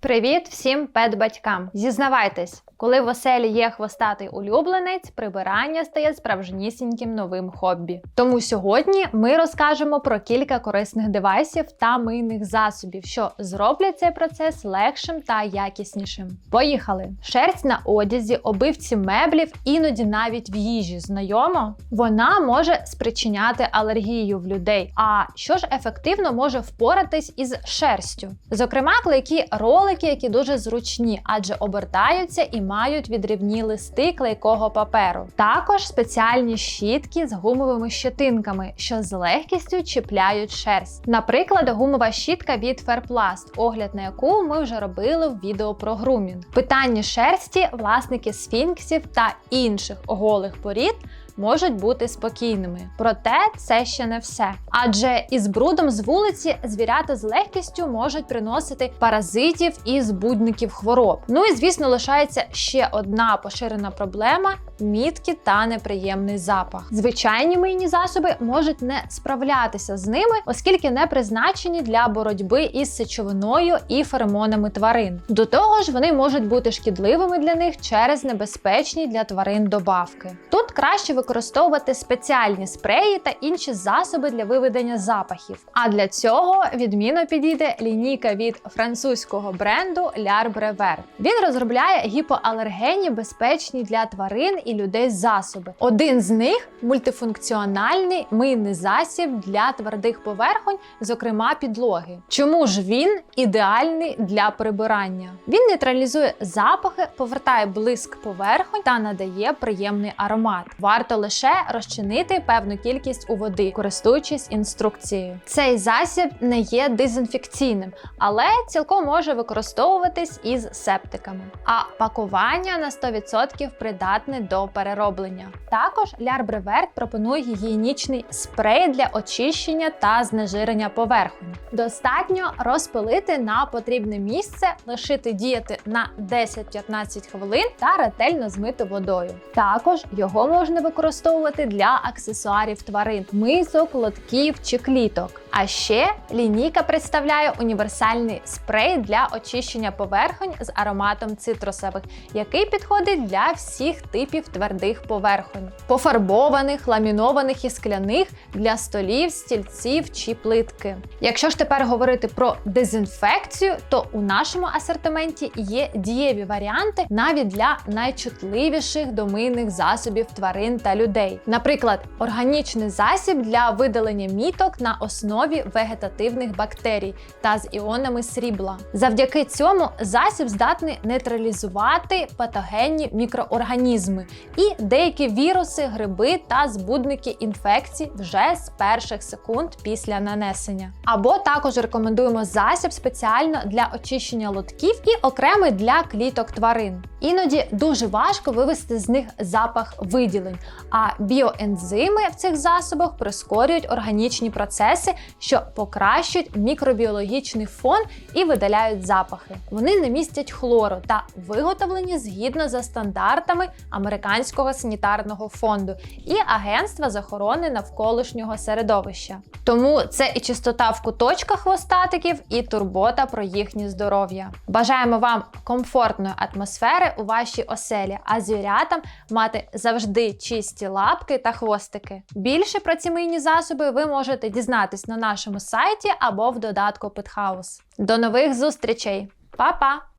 Привіт всім педбатькам! Зізнавайтесь, коли в оселі є хвостатий улюбленець, прибирання стає справжнісіньким новим хобі. Тому сьогодні ми розкажемо про кілька корисних девайсів та мийних засобів, що зроблять цей процес легшим та якіснішим. Поїхали! Шерсть на одязі, обивці меблів, іноді навіть в їжі. Знайомо? Вона може спричиняти алергію в людей. А що ж ефективно може впоратись із шерстю? Зокрема, клейкі ролики, які дуже зручні, адже обертаються і мають відрівні листи клейкого паперу. Також спеціальні щітки з гумовими щетинками, що з легкістю чіпляють шерсть. Наприклад, гумова щітка від Fairplast, огляд на яку ми вже робили в відео про грумінг. Питання шерсті власники сфінксів та інших голих порід можуть бути спокійними. Проте це ще не все. Адже із брудом з вулиці звірята з легкістю можуть приносити паразитів і збудників хвороб. Ну і звісно, лишається ще одна поширена проблема. Мітки та неприємний запах. Звичайні мийні засоби можуть не справлятися з ними, оскільки не призначені для боротьби із сечовиною і феромонами тварин. До того ж, вони можуть бути шкідливими для них через небезпечні для тварин добавки. Тут краще використовувати спеціальні спреї та інші засоби для виведення запахів. А для цього відмінно підійде лінійка від французького бренду L'Arbre Vert. Він розробляє гіпоалергенні, безпечні для тварин і людей засоби. Один з них мультифункціональний мийний засіб для твердих поверхонь, зокрема підлоги. Чому ж він ідеальний для прибирання? Він нейтралізує запахи, повертає блиск поверхонь та надає приємний аромат. Варто лише розчинити певну кількість у води, користуючись інструкцією. Цей засіб не є дезінфекційним, але цілком може використовуватись із септиками. А пакування на 100% придатне до перероблення. Також Лярбреверт пропонує гігієнічний спрей для очищення та знежирення поверхонь. Достатньо розпилити на потрібне місце, лишити діяти на 10-15 хвилин та ретельно змити водою. Також його можна використовувати для аксесуарів тварин, мисок, лотків чи кліток. А ще лінійка представляє універсальний спрей для очищення поверхонь з ароматом цитрусових, який підходить для всіх типів твердих поверхонь, пофарбованих, ламінованих і скляних для столів, стільців чи плитки. Якщо ж тепер говорити про дезінфекцію, то у нашому асортименті є дієві варіанти навіть для найчутливіших до мийних засобів тварин та людей. Наприклад, органічний засіб для видалення міток на основі вегетативних бактерій та з іонами срібла. Завдяки цьому засіб здатний нейтралізувати патогенні мікроорганізми і деякі віруси, гриби та збудники інфекцій вже з перших секунд після нанесення. Або також рекомендуємо засіб спеціально для очищення лотків і окремий для кліток тварин. Іноді дуже важко вивести з них запах виділень, а біоензими в цих засобах прискорюють органічні процеси, що покращують мікробіологічний фон і видаляють запахи. Вони не містять хлору та виготовлені згідно за стандартами Американського санітарного фонду і Агентства з охорони навколишнього середовища. Тому це і чистота в куточках хвостатиків, і турбота про їхнє здоров'я. Бажаємо вам комфортної атмосфери у вашій оселі, а звірятам мати завжди чисті лапки та хвостики. Більше про ці мийні засоби ви можете дізнатись на нашому сайті або в додатку Питхаус. До нових зустрічей! Па-па!